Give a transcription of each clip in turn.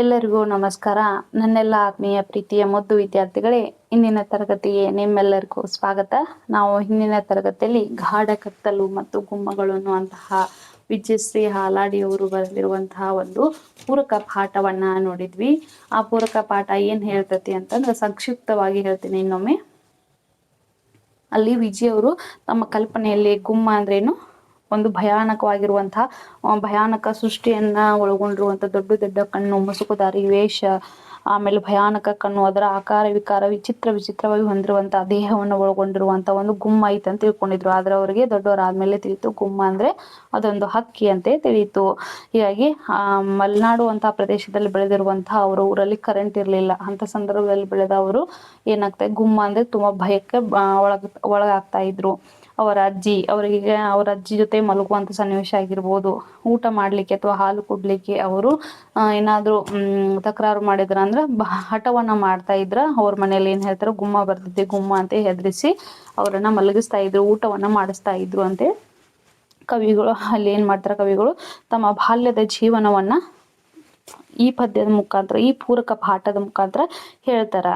ಎಲ್ಲರಿಗೂ ನಮಸ್ಕಾರ. ನನ್ನೆಲ್ಲ ಆತ್ಮೀಯ ಪ್ರೀತಿಯ ಮುದ್ದು ವಿದ್ಯಾರ್ಥಿಗಳೇ, ಇಂದಿನ ತರಗತಿಗೆ ನಿಮ್ಮೆಲ್ಲರಿಗೂ ಸ್ವಾಗತ. ನಾವು ಹಿಂದಿನ ತರಗತಿಯಲ್ಲಿ ಗಾಢ ಕತ್ತಲು ಮತ್ತು ಗುಮ್ಮಗಳು ಅನ್ನುವಂತಹ ವಿಜಯಶ್ರೀ ಹಾಲಾಡಿ ಅವರು ಬರೆದಿರುವಂತಹ ಒಂದು ಪೂರಕ ಪಾಠವನ್ನ ನೋಡಿದ್ವಿ. ಆ ಪೂರಕ ಪಾಠ ಏನ್ ಹೇಳ್ತತಿ ಅಂತಂದ್ರೆ ಸಂಕ್ಷಿಪ್ತವಾಗಿ ಹೇಳ್ತೀನಿ ಇನ್ನೊಮ್ಮೆ. ಅಲ್ಲಿ ವಿಜಯವರು ತಮ್ಮ ಕಲ್ಪನೆಯಲ್ಲಿ ಗುಮ್ಮ ಅಂದ್ರೇನು ಒಂದು ಭಯಾನಕವಾಗಿರುವಂತಹ ಭಯಾನಕ ಸೃಷ್ಟಿಯನ್ನ ಒಳಗೊಂಡಿರುವಂತ ದೊಡ್ಡ ದೊಡ್ಡ ಕಣ್ಣು ಮುಸುಕುದಾರಿ ವೇಷ, ಆಮೇಲೆ ಭಯಾನಕ ಕಣ್ಣು, ಅದರ ಆಕಾರ, ವಿಕಾರ, ವಿಚಿತ್ರ ವಿಚಿತ್ರವಾಗಿ ಹೊಂದಿರುವಂತಹ ದೇಹವನ್ನು ಒಳಗೊಂಡಿರುವಂತ ಒಂದು ಗುಮ್ಮ ಐತೆ ಅಂತ ತಿಳ್ಕೊಂಡಿದ್ರು. ಆದ್ರೆ ಅವರಿಗೆ ದೊಡ್ಡವರಾದ್ಮೇಲೆ ತಿಳಿತು, ಗುಮ್ಮ ಅಂದ್ರೆ ಅದೊಂದು ಹಕ್ಕಿ ಅಂತೆ ತಿಳಿಯಿತು. ಹೀಗಾಗಿ ಮಲೆನಾಡು ಅಂತ ಪ್ರದೇಶದಲ್ಲಿ ಬೆಳೆದಿರುವಂತಹ ಅವರ ಊರಲ್ಲಿ ಕರೆಂಟ್ ಇರಲಿಲ್ಲ. ಅಂತ ಸಂದರ್ಭದಲ್ಲಿ ಬೆಳೆದ ಅವರು ಏನಾಗ್ತದೆ ಗುಮ್ಮ ಅಂದ್ರೆ ತುಂಬಾ ಭಯಕ್ಕೆ ಒಳಗ, ಒಳಗಾಗ್ತಾ ಇದ್ರು. ಅವರ ಅಜ್ಜಿ, ಅವರಿಗೆ ಅವರ ಅಜ್ಜಿ ಜೊತೆ ಮಲಗುವಂತ ಸನ್ನಿವೇಶ ಆಗಿರ್ಬೋದು. ಊಟ ಮಾಡ್ಲಿಕ್ಕೆ ಅಥವಾ ಹಾಲು ಕುಡ್ಲಿಕ್ಕೆ ಅವರು ಏನಾದರೂ ತಕರಾರು ಮಾಡಿದ್ರ ಅಂದ್ರೆ ಹಠವನ್ನ ಮಾಡ್ತಾ ಇದ್ರ. ಅವ್ರ ಮನೇಲಿ ಏನು ಹೇಳ್ತಾರೆ ಗುಮ್ಮ ಬರ್ತೈತಿ ಗುಮ್ಮ ಅಂತ ಹೆದರಿಸಿ ಅವರನ್ನ ಮಲಗಿಸ್ತಾ ಇದ್ರು, ಊಟವನ್ನ ಮಾಡಿಸ್ತಾ ಇದ್ರು ಅಂತೆ ಕವಿಗಳು, ಅಲ್ಲಿ ಏನು ಮಾಡ್ತಾರೆ ಕವಿಗಳು, ತಮ್ಮ ಬಾಲ್ಯದ ಜೀವನವನ್ನ ಈ ಪದ್ಯದ ಮುಖಾಂತರ, ಈ ಪೂರಕ ಪಾಠದ ಮುಖಾಂತರ ಹೇಳ್ತಾರ.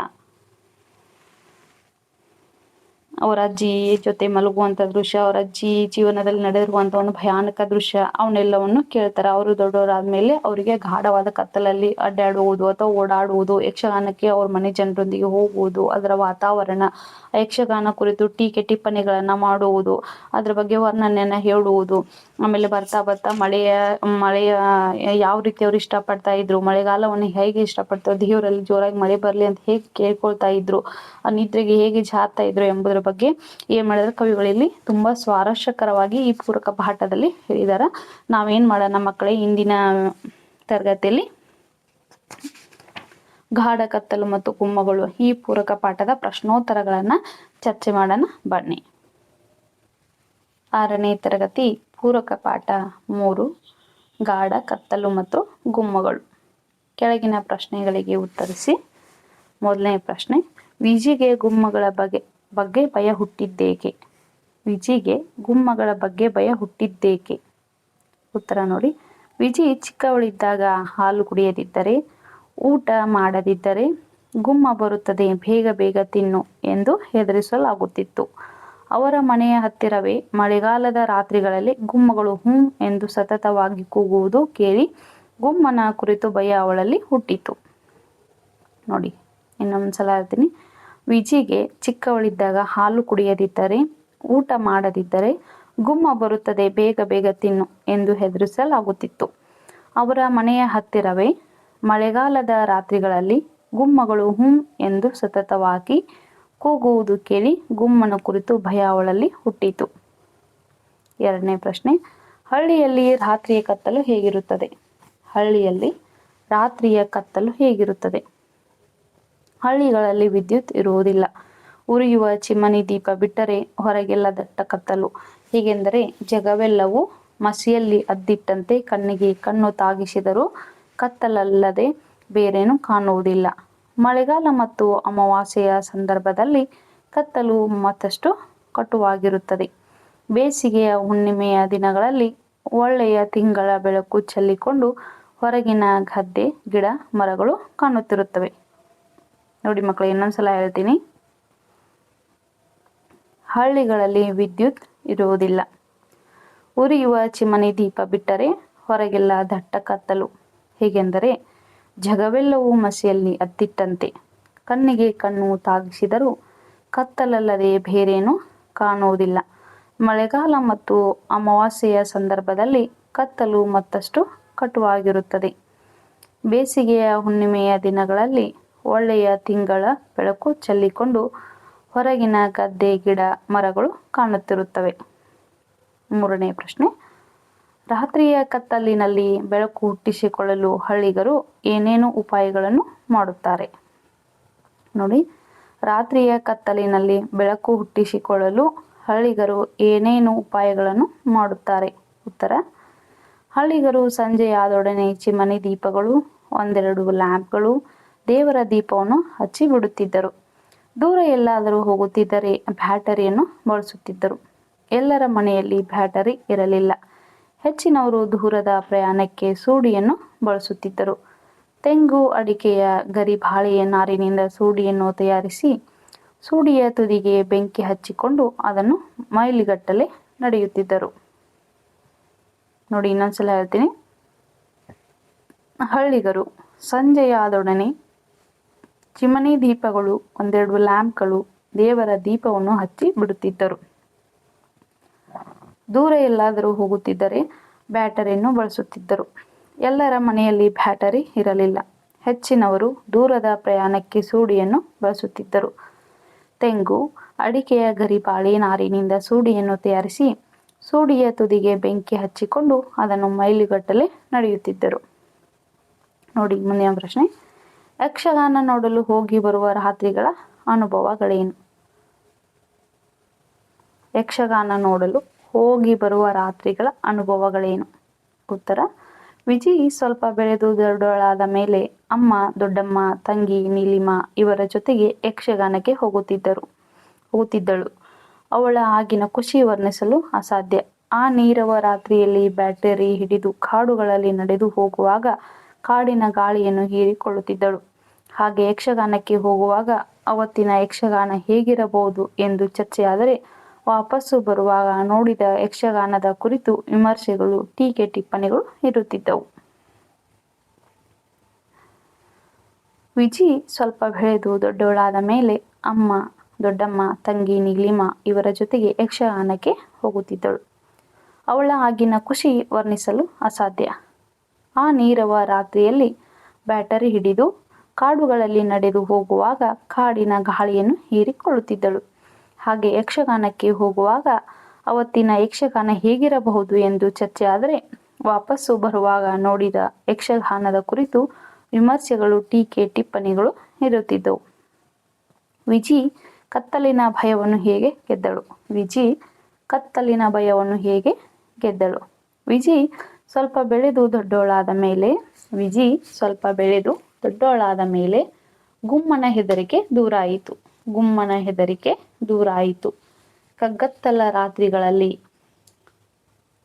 ಅವರ ಅಜ್ಜಿ ಜೊತೆ ಮಲಗುವಂತ ದೃಶ್ಯ, ಅವರ ಅಜ್ಜಿ ಜೀವನದಲ್ಲಿ ನಡೆದಿರುವಂತ ಒಂದು ಭಯಾನಕ ದೃಶ್ಯ, ಅವನ್ನೆಲ್ಲವನ್ನು ಕೇಳ್ತಾರೆ. ಅವರು ದೊಡ್ಡವರಾದ್ಮೇಲೆ ಅವರಿಗೆ ಗಾಢವಾದ ಕತ್ತಲಲ್ಲಿ ಅಡ್ಡಾಡುವುದು ಅಥವಾ ಓಡಾಡುವುದು, ಯಕ್ಷಗಾನಕ್ಕೆ ಅವ್ರ ಮನೆ ಜನರೊಂದಿಗೆ ಹೋಗುವುದು, ಅದರ ವಾತಾವರಣ ಯಕ್ಷಗಾನ ಕುರಿತು ಟೀಕೆ ಟಿಪ್ಪಣಿಗಳನ್ನ ಮಾಡುವುದು, ಅದ್ರ ಬಗ್ಗೆ ವರ್ಣನೆಯನ್ನ ಹೇಳುವುದು. ಆಮೇಲೆ ಬರ್ತಾ ಬರ್ತಾ ಮಳೆಯ ಮಳೆಯ ಯಾವ ರೀತಿ ಅವ್ರು ಇಷ್ಟಪಡ್ತಾ ಇದ್ರು, ಮಳೆಗಾಲವನ್ನು ಹೇಗೆ ಇಷ್ಟಪಡ್ತಾರೆ, ದೇವರಲ್ಲಿ ಜೋರಾಗಿ ಮಳೆ ಬರ್ಲಿ ಅಂತ ಹೇಗೆ ಕೇಳ್ಕೊಳ್ತಾ ಇದ್ರು ನಿದ್ರೆಗೆ ಹೇಗೆ ಜಾರ್ತಾ ಇದ್ರು ಎಂಬುದರ ಬಗ್ಗೆ ಏನ್ ಮಾಡಿದ್ರೆ ಕವಿಗಳಲ್ಲಿ ತುಂಬಾ ಸ್ವಾರಸ್ಯಕರವಾಗಿ ಈ ಪೂರಕ ಪಾಠದಲ್ಲಿ ಹೇಳಿದಾರ. ನಾವೇನ್ ಮಾಡೋಣ ಮಕ್ಕಳೇ, ಇಂದಿನ ತರಗತಿಯಲ್ಲಿ ಗಾಢ ಕತ್ತಲು ಮತ್ತು ಗುಮ್ಮಗಳು ಈ ಪೂರಕ ಪಾಠದ ಪ್ರಶ್ನೋತ್ತರಗಳನ್ನ ಚರ್ಚೆ ಮಾಡೋಣ ಬನ್ನಿ. ಆರನೇ ತರಗತಿ, ಪೂರಕ ಪಾಠ ಮೂರು, ಗಾಢ ಕತ್ತಲು ಮತ್ತು ಗುಮ್ಮಗಳು. ಕೆಳಗಿನ ಪ್ರಶ್ನೆಗಳಿಗೆ ಉತ್ತರಿಸಿ. ಮೊದಲನೇ ಪ್ರಶ್ನೆ, ವಿಜಿಗೆ ಗುಮ್ಮಗಳ ಬಗ್ಗೆ ಬಗ್ಗೆ ಭಯ ಹುಟ್ಟಿದ್ದೇಕೆ? ವಿಜಿಗೆ ಗುಮ್ಮಗಳ ಬಗ್ಗೆ ಭಯ ಹುಟ್ಟಿದ್ದೇಕೆ? ಉತ್ತರ ನೋಡಿ. ವಿಜಿ ಚಿಕ್ಕವಳಿದ್ದಾಗ ಹಾಲು ಕುಡಿಯದಿದ್ದರೆ, ಊಟ ಮಾಡದಿದ್ದರೆ ಗುಮ್ಮ ಬರುತ್ತದೆ, ಬೇಗ ಬೇಗ ತಿನ್ನು ಎಂದು ಹೆದರಿಸಲಾಗುತ್ತಿತ್ತು. ಅವರ ಮನೆಯ ಹತ್ತಿರವೇ ಮಳೆಗಾಲದ ರಾತ್ರಿಗಳಲ್ಲಿ ಗುಮ್ಮಗಳು ಹೂಂ ಎಂದು ಸತತವಾಗಿ ಕೂಗುವುದು ಕೇಳಿ ಗುಮ್ಮನ ಕುರಿತು ಭಯ ಅವಳಲ್ಲಿ ಹುಟ್ಟಿತು. ನೋಡಿ, ಇನ್ನೊಂದ್ಸಲ ಹೇಳ್ತೀನಿ. ವಿಜಿಗೆ ಚಿಕ್ಕವಳಿದ್ದಾಗ ಹಾಲು ಕುಡಿಯದಿದ್ದರೆ, ಊಟ ಮಾಡದಿದ್ದರೆ ಗುಮ್ಮ ಬರುತ್ತದೆ, ಬೇಗ ಬೇಗ ತಿನ್ನು ಎಂದು ಹೆದರಿಸಲಾಗುತ್ತಿತ್ತು. ಅವರ ಮನೆಯ ಹತ್ತಿರವೇ ಮಳೆಗಾಲದ ರಾತ್ರಿಗಳಲ್ಲಿ ಗುಮ್ಮಗಳು ಹುಂ ಎಂದು ಸತತವಾಗಿ ಕೂಗುವುದು ಕೇಳಿ ಗುಮ್ಮನ ಕುರಿತು ಭಯ ಅವಳಲ್ಲಿ ಹುಟ್ಟಿತು. ಎರಡನೇ ಪ್ರಶ್ನೆ, ಹಳ್ಳಿಯಲ್ಲಿ ರಾತ್ರಿಯ ಕತ್ತಲು ಹೇಗಿರುತ್ತದೆ? ಹಳ್ಳಿಯಲ್ಲಿ ರಾತ್ರಿಯ ಕತ್ತಲು ಹೇಗಿರುತ್ತದೆ? ಹಳ್ಳಿಗಳಲ್ಲಿ ವಿದ್ಯುತ್ ಇರುವುದಿಲ್ಲ. ಉರಿಯುವ ಚಿಮ್ಮನಿ ದೀಪ ಬಿಟ್ಟರೆ ಹೊರಗೆಲ್ಲ ದಟ್ಟ ಕತ್ತಲು. ಹೀಗೆಂದರೆ ಜಗವೆಲ್ಲವೂ ಮಸಿಯಲ್ಲಿ ಅದ್ದಿಟ್ಟಂತೆ ಕಣ್ಣಿಗೆ ಕಣ್ಣು ತಾಗಿಸಿದರೂ ಕತ್ತಲಲ್ಲದೆ ಬೇರೇನು ಕಾಣುವುದಿಲ್ಲ. ಮಳೆಗಾಲ ಮತ್ತು ಅಮಾವಾಸ್ಯೆಯ ಸಂದರ್ಭದಲ್ಲಿ ಕತ್ತಲು ಮತ್ತಷ್ಟು ಕಟುವಾಗಿರುತ್ತದೆ. ಬೇಸಿಗೆಯ ಹುಣ್ಣಿಮೆಯ ದಿನಗಳಲ್ಲಿ ಒಳ್ಳೆಯ ತಿಂಗಳ ಬೆಳಕು ಚೆಲ್ಲಿಕೊಂಡು ಹೊರಗಿನ ಗದ್ದೆ, ಗಿಡ, ಮರಗಳು ಕಾಣುತ್ತಿರುತ್ತವೆ. ನೋಡಿ ಮಕ್ಕಳು ಇನ್ನೊಂದ್ಸಲ ಹೇಳ್ತೀನಿ. ಹಳ್ಳಿಗಳಲ್ಲಿ ವಿದ್ಯುತ್ ಇರುವುದಿಲ್ಲ. ಉರಿಯುವ ಚಿಮನಿ ದೀಪ ಬಿಟ್ಟರೆ ಹೊರಗೆಲ್ಲ ದಟ್ಟ ಕತ್ತಲು. ಹೇಗೆಂದರೆ, ಜಗವೆಲ್ಲವೂ ಮಸಿಯಲ್ಲಿ ಅತ್ತಿಟ್ಟಂತೆ. ಕಣ್ಣಿಗೆ ಕಣ್ಣು ತಾಗಿಸಿದರೂ ಕತ್ತಲಲ್ಲದೆ ಬೇರೇನೂ ಕಾಣುವುದಿಲ್ಲ. ಮಳೆಗಾಲ ಮತ್ತು ಅಮಾವಾಸ್ಯೆಯ ಸಂದರ್ಭದಲ್ಲಿ ಕತ್ತಲು ಮತ್ತಷ್ಟು ಕಟುವಾಗಿರುತ್ತದೆ. ಬೇಸಿಗೆಯ ಹುಣ್ಣಿಮೆಯ ದಿನಗಳಲ್ಲಿ ಒಳ್ಳೆಯ ತಿಂಗಳ ಬೆಳಕು ಚೆಲ್ಲಿಕೊಂಡು ಹೊರಗಿನ ಗದ್ದೆ, ಗಿಡ, ಮರಗಳು ಕಾಣುತ್ತಿರುತ್ತವೆ. ಮೂರನೇ ಪ್ರಶ್ನೆ. ರಾತ್ರಿಯ ಕತ್ತಲಿನಲ್ಲಿ ಬೆಳಕು ಹುಟ್ಟಿಸಿಕೊಳ್ಳಲು ಹಳ್ಳಿಗರು ಏನೇನು ಉಪಾಯಗಳನ್ನು ಮಾಡುತ್ತಾರೆ? ನೋಡಿ. ರಾತ್ರಿಯ ಕತ್ತಲಿನಲ್ಲಿ ಬೆಳಕು ಹುಟ್ಟಿಸಿಕೊಳ್ಳಲು ಹಳ್ಳಿಗರು ಏನೇನು ಉಪಾಯಗಳನ್ನು ಮಾಡುತ್ತಾರೆ? ಉತ್ತರ. ಹಳ್ಳಿಗರು ಸಂಜೆಯಾದೊಡನೆ ಚಿಮನಿ ದೀಪಗಳು, ಒಂದೆರಡು ಲ್ಯಾಂಪ್ಗಳು ದೇವರ ದೀಪವನ್ನು ಹಚ್ಚಿ ಬಿಡುತ್ತಿದ್ದರು. ದೂರ ಎಲ್ಲಾದರೂ ಹೋಗುತ್ತಿದ್ದರೆ ಬ್ಯಾಟರಿಯನ್ನು ಬಳಸುತ್ತಿದ್ದರು. ಎಲ್ಲರ ಮನೆಯಲ್ಲಿ ಬ್ಯಾಟರಿ ಇರಲಿಲ್ಲ. ಹೆಚ್ಚಿನವರು ದೂರದ ಪ್ರಯಾಣಕ್ಕೆ ಸೂಡಿಯನ್ನು ಬಳಸುತ್ತಿದ್ದರು. ತೆಂಗು ಅಡಿಕೆಯ ಗರಿ ಬಾಳೆಯ ನಾರಿನಿಂದ ಸೂಡಿಯನ್ನು ತಯಾರಿಸಿ ಸೂಡಿಯ ತುದಿಗೆ ಬೆಂಕಿ ಹಚ್ಚಿಕೊಂಡು ಅದನ್ನು ಮೈಲಿಗಟ್ಟಲೆ ನಡೆಯುತ್ತಿದ್ದರು. ನೋಡಿ ಇನ್ನೊಂದ್ಸಲ ಹೇಳ್ತೀನಿ. ಹಳ್ಳಿಗರು ಸಂಜೆಯಾದೊಡನೆ ಚಿಮಣಿ ದೀಪಗಳು, ಒಂದೆರಡು ಲ್ಯಾಂಪ್ಗಳು ದೇವರ ದೀಪವನ್ನು ಹಚ್ಚಿ ಬಿಡುತ್ತಿದ್ದರು. ದೂರ ಎಲ್ಲಾದರೂ ಹೋಗುತ್ತಿದ್ದರೆ ಬ್ಯಾಟರಿಯನ್ನು ಬಳಸುತ್ತಿದ್ದರು. ಎಲ್ಲರ ಮನೆಯಲ್ಲಿ ಬ್ಯಾಟರಿ ಇರಲಿಲ್ಲ. ಹೆಚ್ಚಿನವರು ದೂರದ ಪ್ರಯಾಣಕ್ಕೆ ಸೂಡಿಯನ್ನು ಬಳಸುತ್ತಿದ್ದರು. ತೆಂಗು, ಅಡಿಕೆಯ ಗರಿಪಾಳಿ ನಾರಿನಿಂದ ಸೂಡಿಯನ್ನು ತಯಾರಿಸಿ ಸೂಡಿಯ ತುದಿಗೆ ಬೆಂಕಿ ಹಚ್ಚಿಕೊಂಡು ಅದನ್ನು ಮೈಲಿಗಟ್ಟಲೆ ನಡೆಯುತ್ತಿದ್ದರು. ನೋಡಿ, ಮುಂದಿನ ಪ್ರಶ್ನೆ. ಯಕ್ಷಗಾನ ನೋಡಲು ಹೋಗಿ ಬರುವ ರಾತ್ರಿಗಳ ಅನುಭವಗಳೇನು ಯಕ್ಷಗಾನ ನೋಡಲು ಹೋಗಿ ಬರುವ ರಾತ್ರಿಗಳ ಅನುಭವಗಳೇನು ಉತ್ತರ, ವಿಜಿ ಸ್ವಲ್ಪ ಬೆಳೆದು ದೊಡ್ಡವಳಾದ ಮೇಲೆ ಅಮ್ಮ, ದೊಡ್ಡಮ್ಮ, ತಂಗಿ, ನೀಲಿಮ ಇವರ ಜೊತೆಗೆ ಯಕ್ಷಗಾನಕ್ಕೆ ಹೋಗುತ್ತಿದ್ದರು. ಹೋಗುತ್ತಿದ್ದಳು. ಅವಳ ಆಗಿನ ಖುಷಿ ವರ್ಣಿಸಲು ಅಸಾಧ್ಯ. ಆ ನೀರವ ರಾತ್ರಿಯಲ್ಲಿ ಬ್ಯಾಟರಿ ಹಿಡಿದು ಕಾಡುಗಳಲ್ಲಿ ನಡೆದು ಹೋಗುವಾಗ ಕಾಡಿನ ಗಾಳಿಯನ್ನು ಹೀರಿಕೊಳ್ಳುತ್ತಿದ್ದಳು. ಹಾಗೆ ಯಕ್ಷಗಾನಕ್ಕೆ ಹೋಗುವಾಗ ಅವತ್ತಿನ ಯಕ್ಷಗಾನ ಹೇಗಿರಬಹುದು ಎಂದು ಚರ್ಚೆಯಾದರೆ ವಾಪಸ್ಸು ಬರುವಾಗ ನೋಡಿದ ಯಕ್ಷಗಾನದ ಕುರಿತು ವಿಮರ್ಶೆಗಳು, ಟೀಕೆ ಟಿಪ್ಪಣಿಗಳು ಇರುತ್ತಿದ್ದವು. ವಿಜಿ ಸ್ವಲ್ಪ ಬೆಳೆದು ದೊಡ್ಡವಳಾದ ಮೇಲೆ ಅಮ್ಮ, ದೊಡ್ಡಮ್ಮ, ತಂಗಿ ನೀಲಿಮ ಇವರ ಜೊತೆಗೆ ಯಕ್ಷಗಾನಕ್ಕೆ ಹೋಗುತ್ತಿದ್ದಳು. ಅವಳ ಆಗಿನ ಖುಷಿ ವರ್ಣಿಸಲು ಅಸಾಧ್ಯ. ಆ ನೀರವ ರಾತ್ರಿಯಲ್ಲಿ ಬ್ಯಾಟರಿ ಹಿಡಿದು ಕಾಡುಗಳಲ್ಲಿ ನಡೆದು ಹೋಗುವಾಗ ಕಾಡಿನ ಗಾಳಿಯನ್ನು ಹೀರಿಕೊಳ್ಳುತ್ತಿದ್ದಳು. ಹಾಗೆ ಯಕ್ಷಗಾನಕ್ಕೆ ಹೋಗುವಾಗ ಅವತ್ತಿನ ಯಕ್ಷಗಾನ ಹೇಗಿರಬಹುದು ಎಂದು ಚರ್ಚೆ ಆದರೆ ವಾಪಸ್ಸು ಬರುವಾಗ ನೋಡಿದ ಯಕ್ಷಗಾನದ ಕುರಿತು ವಿಮರ್ಶೆಗಳು, ಟೀಕೆ, ಟಿಪ್ಪಣಿಗಳು ಇರುತ್ತಿದ್ದವು ವಿಜಿ ಕತ್ತಲಿನ ಭಯವನ್ನು ಹೇಗೆ ಗೆದ್ದಳು? ವಿಜಿ ಕತ್ತಲಿನ ಭಯವನ್ನು ಹೇಗೆ ಗೆದ್ದಳು? ವಿಜಿ ಸ್ವಲ್ಪ ಬೆಳೆದು ದೊಡ್ಡೋಳಾದ ಮೇಲೆ, ವಿಜಿ ಸ್ವಲ್ಪ ಬೆಳೆದು ದೊಡ್ಡೋಳಾದ ಮೇಲೆ ಗುಮ್ಮನ ಹೆದರಿಕೆ ದೂರಾಯಿತು ಗುಮ್ಮನ ಹೆದರಿಕೆ ದೂರಾಯಿತು ಕಗ್ಗತ್ತಲ ರಾತ್ರಿಗಳಲ್ಲಿ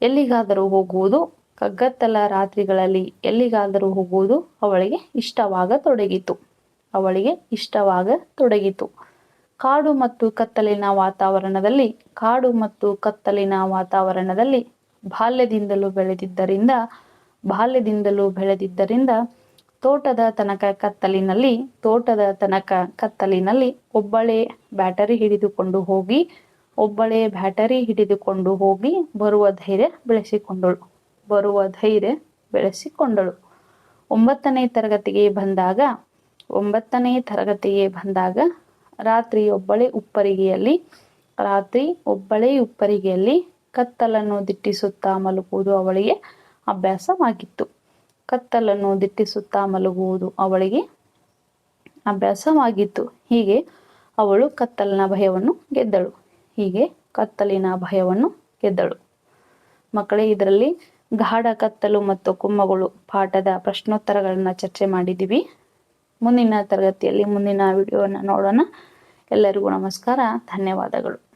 ಎಲ್ಲಿಗಾದರೂ ಹೋಗುವುದು, ಕಗ್ಗತ್ತಲ ರಾತ್ರಿಗಳಲ್ಲಿ ಎಲ್ಲಿಗಾದರೂ ಹೋಗುವುದು ಅವಳಿಗೆ ಇಷ್ಟವಾಗತೊಡಗಿತು. ಅವಳಿಗೆ ಇಷ್ಟವಾಗತೊಡಗಿತು. ಕಾಡು ಮತ್ತು ಕತ್ತಲಿನ ವಾತಾವರಣದಲ್ಲಿ, ಕಾಡು ಮತ್ತು ಕತ್ತಲಿನ ವಾತಾವರಣದಲ್ಲಿ ಬಾಲ್ಯದಿಂದಲೂ ಬೆಳೆದಿದ್ದರಿಂದ ಬಾಲ್ಯದಿಂದಲೂ ಬೆಳೆದಿದ್ದರಿಂದ ತೋಟದ ತನಕ ಕತ್ತಲಿನಲ್ಲಿ, ತೋಟದ ತನಕ ಕತ್ತಲಿನಲ್ಲಿ ಒಬ್ಬಳೇ ಬ್ಯಾಟರಿ ಹಿಡಿದುಕೊಂಡು ಹೋಗಿ, ಒಬ್ಬಳೇ ಬ್ಯಾಟರಿ ಹಿಡಿದುಕೊಂಡು ಹೋಗಿ ಬರುವ ಧೈರ್ಯ ಬೆಳೆಸಿಕೊಂಡಳು. ಬರುವ ಧೈರ್ಯ ಬೆಳೆಸಿಕೊಂಡಳು. ಒಂಬತ್ತನೇ ತರಗತಿಗೆ ಬಂದಾಗ, ಒಂಬತ್ತನೇ ತರಗತಿಗೆ ಬಂದಾಗ ರಾತ್ರಿ ಒಬ್ಬಳೇ ಉಪ್ಪರಿಗೆಯಲ್ಲಿ, ರಾತ್ರಿ ಒಬ್ಬಳೇ ಉಪ್ಪರಿಗೆಯಲ್ಲಿ ಕತ್ತಲನ್ನು ದಿಟ್ಟಿಸುತ್ತಾ ಮಲಗುವುದು ಅವಳಿಗೆ ಅಭ್ಯಾಸವಾಗಿತ್ತು. ಕತ್ತಲನ್ನು ದಿಟ್ಟಿಸುತ್ತಾ ಮಲಗುವುದು ಅವಳಿಗೆ ಅಭ್ಯಾಸವಾಗಿತ್ತು. ಹೀಗೆ ಅವಳು ಕತ್ತಲಿನ ಭಯವನ್ನು ಗೆದ್ದಳು. ಹೀಗೆ ಕತ್ತಲಿನ ಭಯವನ್ನು ಗೆದ್ದಳು. ಮಕ್ಕಳೇ, ಇದರಲ್ಲಿ ಗಾಢ ಕತ್ತಲು ಮತ್ತು ಕುಮ್ಮಗಳು ಪಾಠದ ಪ್ರಶ್ನೋತ್ತರಗಳನ್ನು ಚರ್ಚೆ ಮಾಡಿದ್ದೀವಿ. ಮುಂದಿನ ತರಗತಿಯಲ್ಲಿ ಮುಂದಿನ ವಿಡಿಯೋವನ್ನು ನೋಡೋಣ. ಎಲ್ಲರಿಗೂ ನಮಸ್ಕಾರ. ಧನ್ಯವಾದಗಳು.